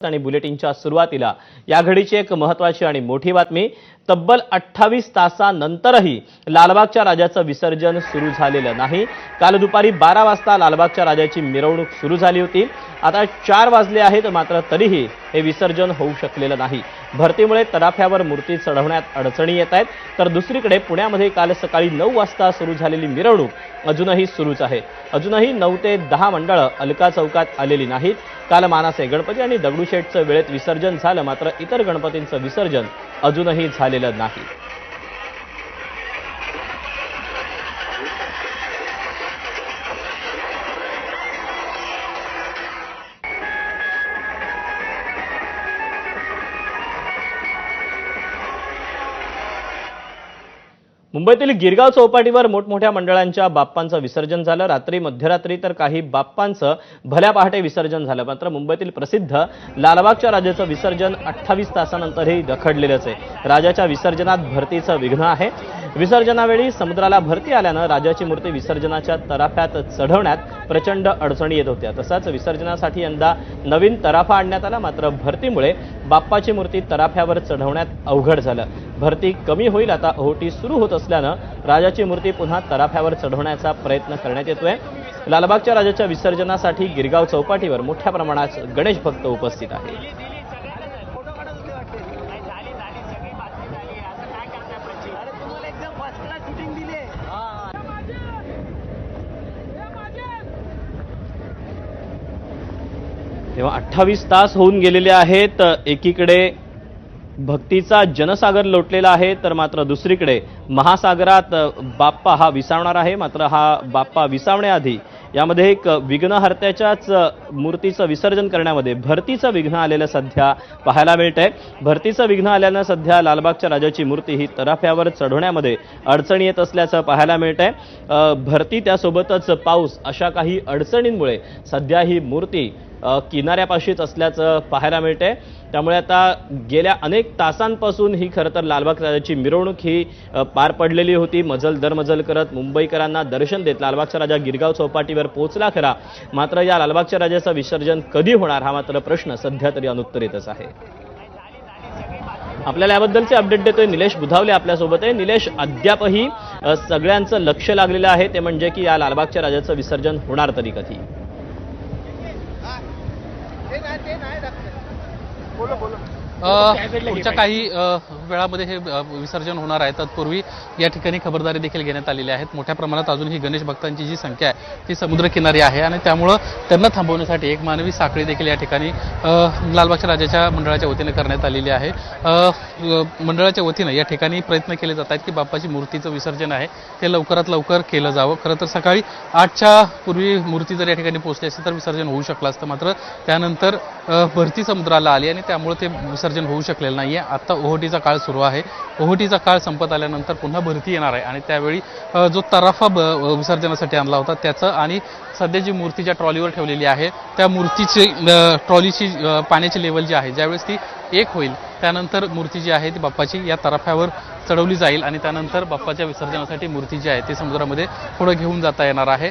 आणि बुलेटिनच्या सुरुवातीला या घडीची एक महत्वाची आणि मोठी बातमी तब्बल अठ्ठावीस तासानंतरही लालबागच्या राजाचं विसर्जन सुरू झालेलं नाही. काल दुपारी बारा वाजता लालबागच्या राजाची मिरवणूक सुरू झाली होती. आता चार वाजले आहेत मात्र तरीही हे विसर्जन होऊ शकलेलं नाही. भरतीमुळे तडाफ्यावर मूर्ती चढवण्यात अडचणी येत आहेत. तर दुसरीकडे पुण्यामध्ये काल सकाळी नऊ वाजता सुरू झालेली मिरवणूक अजूनही सुरूच आहे. अजूनही नऊ ते दहा मंडळं अलका चौकात आलेली नाहीत. काल मानाचे गणपती आणि दगडूशेठचं वेळेत विसर्जन झालं मात्र इतर गणपतींचं विसर्जन अजूनही झालेलं नाही मुंबईतील गिरगाव चौपाटीवर मोठमोठ्या मंडळांच्या बाप्पांचं विसर्जन झालं. रात्री मध्यरात्री तर काही बाप्पांचं भल्या पहाटे विसर्जन झालं. मात्र मुंबईतील प्रसिद्ध लालबागच्या राजाचं विसर्जन अठ्ठावीस तासानंतरही रखडलेलंच आहे. राजाच्या विसर्जनात भरतीचं विघ्न आहे. विसर्जनावेळी समुद्राला भरती आल्यानं राजाची मूर्ती विसर्जनाच्या तराफ्यात चढवण्यात प्रचंड अडचणी येत होत्या. तसाच विसर्जनासाठी यंदा नवीन तराफा आणण्यात आला. मात्र भरतीमुळे बाप्पाची मूर्ती तराफ्यावर चढवण्यात अवघड झालं. भरती कमी होईल आता ओहोटी सुरू होत असल्यानं राजाची मूर्ती पुन्हा तराफ्यावर चढवण्याचा प्रयत्न करण्यात येतोय. लालबागच्या राजाच्या विसर्जनासाठी गिरगाव चौपाटीवर मोठ्या प्रमाणात गणेश भक्त उपस्थित आहेत. तेव्हा अठ्ठावीस तास होऊन गेलेले आहेत. एकीकडे भक्तीचा जनसागर लोटलेला आहे तर मात्र दुसरीकडे महासागरात बाप्पा हा विसावणार आहे. मात्र हा बाप्पा विसावण्याआधी यामध्ये एक विघ्नहर्त्याच्याच मूर्तीचं विसर्जन करण्यामध्ये भरतीचं विघ्न आलेलं सध्या पाहायला मिळतंय. भरतीचं विघ्न आल्यानं सध्या लालबागच्या राजाची मूर्ती ही तराफ्यावर चढवण्यामध्ये अडचणी येत असल्याचं पाहायला मिळत आहे भरती त्यासोबतच पाऊस अशा काही अडचणींमुळे सध्या ही मूर्ती किनाऱ्यापाशीच असल्याचं पाहायला मिळते. त्यामुळे आता गेल्या अनेक तासांपासून ही खरं तर लालबाग राजाची मिरवणूक ही पार पडलेली होती. मजल दरमजल करत मुंबईकरांना दर्शन देत लालबागचा राजा गिरगाव चौपाटीवर पोहोचला खरा. मात्र या लालबागच्या राजाचं विसर्जन कधी होणार हा मात्र प्रश्न सध्या तरी अनुत्तरितच आहे. आपल्याला याबद्दलचे अपडेट देतोय निलेश बुधावले आपल्यासोबत आहे. निलेश अद्यापही सगळ्यांचं लक्ष लागलेलं आहे. ते म्हणजे की या लालबागच्या राजाचं विसर्जन होणार तरी कधी? अ, पुढच्या काही वेळामध्ये हे विसर्जन होणार आहे. तत्पूर्वी या ठिकाणी खबरदारी देखील घेण्यात आलेली आहेत. मोठ्या प्रमाणात अजूनही गणेश भक्तांची जी संख्या आहे ती समुद्रकिनारी आहे आणि त्यामुळं त्यांना थांबवण्यासाठी एक मानवी साखळी देखील या ठिकाणी लालबागच्या राजाच्या मंडळाच्या वतीने करण्यात आलेली आहे. मंडळाच्या वतीनं या ठिकाणी प्रयत्न केले जात आहेत की बाप्पाची मूर्तीचं विसर्जन आहे. ते लवकरात लवकर केलं जावं. खरं तर सकाळी आठच्या पूर्वी मूर्ती जर या ठिकाणी पोहोचली असती तर विसर्जन होऊ शकलं असतं मात्र त्यानंतर भरती समुद्राला आली आणि त्यामुळे ते विसर्जन होऊ शकलेलं नाही आहे आत्ता ओहोटीचा काळ सुरू आहे. ओहोटीचा काळ संपत आल्यानंतर पुन्हा भरती येणार आहे. आणि त्यावेळी जो तराफा ब विसर्जनासाठी आणला होता त्याचं आणि सध्या जी मूर्ती ज्या ट्रॉलीवर ठेवलेली आहे त्या मूर्तीची ट्रॉलीची पाण्याची लेवल जी आहे ज्यावेळेस ती एक होईल त्यानंतर मूर्ती जी आहे ती बाप्पाची या तराफ्यावर चढवली जाईल आणि त्यानंतर बाप्पाच्या विसर्जनासाठी मूर्ती जी आहे ती समुद्रामध्ये पुढे घेऊन जाता येणार आहे.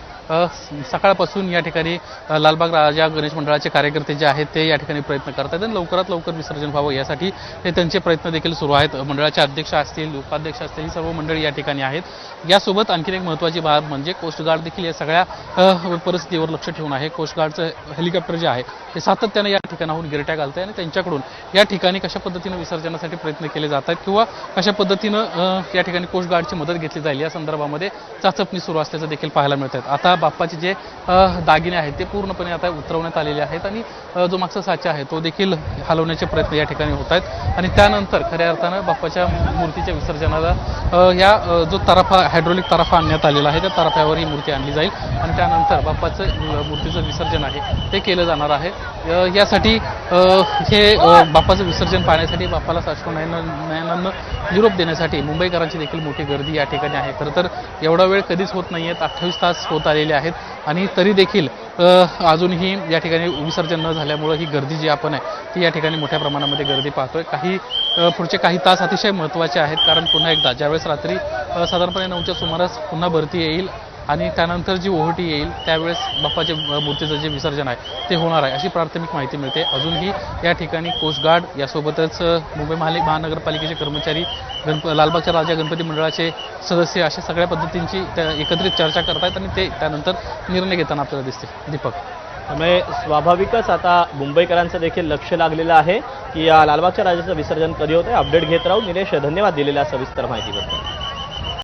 सकाळपासून या ठिकाणी लालबाग राजा गणेश मंडळाचे कार्यकर्ते जे आहेत ते या ठिकाणी प्रयत्न करत आहेत आणि लवकरात लवकर विसर्जन व्हावं यासाठी हे त्यांचे प्रयत्न देखील सुरू आहेत. मंडळाचे अध्यक्ष असतील उपाध्यक्ष असतील ही सर्व मंडळी या ठिकाणी आहेत. यासोबत आणखीन एक महत्त्वाची बाब म्हणजे कोस्टगार्ड देखील या सगळ्या परिस्थितीवर लक्ष ठेवून आहे. कोस्टगार्डचं हेलिकॉप्टर जे आहे ते सातत्याने या ठिकाणाहून गिरट्या घालतंय आणि त्यांच्याकडून या ठिकाणी कशा पद्धतीनं विसर्जनासाठी प्रयत्न केले जात आहेत किंवा कशा पद्धतीनं या ठिकाणी कोस्टगार्डची मदत घेतली जाईल. या संदर्भामध्ये चाचपणी सुरू असल्याचं देखील पाहायला मिळत आहेत आता बाप्पाचे जे दागिने आहेत ते पूर्णपणे आता उतरवण्यात आलेले आहेत आणि जो मागचा साचा आहे तो देखील हलवण्याचे प्रयत्न या ठिकाणी होत आहेत. आणि त्यानंतर खऱ्या अर्थानं बाप्पाच्या मूर्तीच्या विसर्जनाला या जो तराफा हायड्रोलिक तराफा आणण्यात आलेला आहे त्या तराफ्यावर ही मूर्ती आणली जाईल. आणि त्यानंतर बाप्पाचं मूर्तीचं विसर्जन आहे ते केलं जाणार आहे. यासाठी हे बाप्पाचं विसर्जन पाहण्यासाठी बाप्पाला साश्रू नयनांना निरोप देण्यासाठी मुंबईकरांची देखील मोठी गर्दी या ठिकाणी आहे. खरं तर एवढा वेळ कधीच होत नाही आहेत अठ्ठावीस तास होत आलेले आहेत आणि तरी देखील अजूनही या ठिकाणी विसर्जन न झाल्यामुळं ही गर्दी जी आपण आहे ती या ठिकाणी मोठ्या प्रमाणामध्ये गर्दी पाहतोय. काही पुढचे काही तास अतिशय महत्त्वाचे आहेत. कारण पुन्हा एकदा ज्यावेळेस रात्री साधारणपणे नऊच्या सुमारास पुन्हा भरती येईल आणि त्यानंतर जी ओहोटी येईल त्यावेळेस बाप्पाच्या मूर्तीचं जे विसर्जन आहे ते होणार आहे अशी प्राथमिक माहिती मिळते. अजूनही या ठिकाणी कोस्टगार्ड यासोबतच मुंबई महाले महानगरपालिकेचे कर्मचारी गणप लालबागच्या राजा गणपती मंडळाचे सदस्य अशा सगळ्या पद्धतींची त्या एकत्रित चर्चा करतायत आणि ते त्यानंतर निर्णय घेताना आपल्याला दिसते दीपक. त्यामुळे स्वाभाविकच आता मुंबईकरांचं देखील लक्ष लागलेलं आहे की या लालबागच्या राजाचं विसर्जन कधी होतं अपडेट घेत राहू. निलेश धन्यवाद दिलेल्या सविस्तर माहितीबद्दल.